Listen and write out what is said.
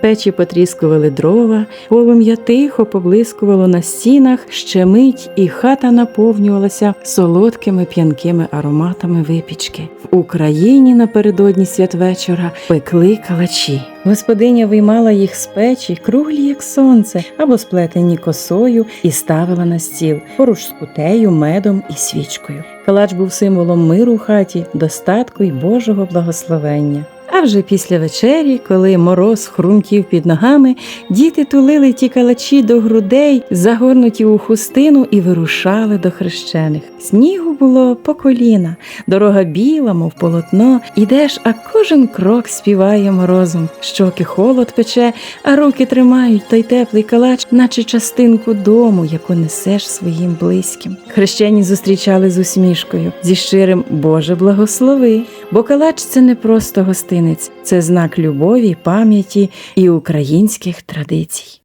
печі потріскували дрова, полум'я тихо поблискувало на стінах, ще мить, і хата наповнювалася солодкими п'янкими ароматами випічки. В Україні напередодні святвечора пекли калачі. Господиня виймала їх з печі, круглі, як сонце, або сплетені косою, і ставила на стіл поруч з кутею, медом і свічкою. Калач був символом миру в хаті, достатку й Божого благословення. А вже після вечері, коли мороз хрумтів під ногами, діти тулили ті калачі до грудей, загорнуті у хустину, і вирушали до хрещених. Снігу було по коліна, дорога біла, мов полотно, ідеш, а кожен крок співає морозом. Щоки холод пече, а руки тримають той теплий калач, наче частинку дому, яку несеш своїм близьким. Хрещені зустрічали з усмішкою, зі щирим Боже благослови, бо калач це не просто гостинець, це знак любові, пам'яті і українських традицій.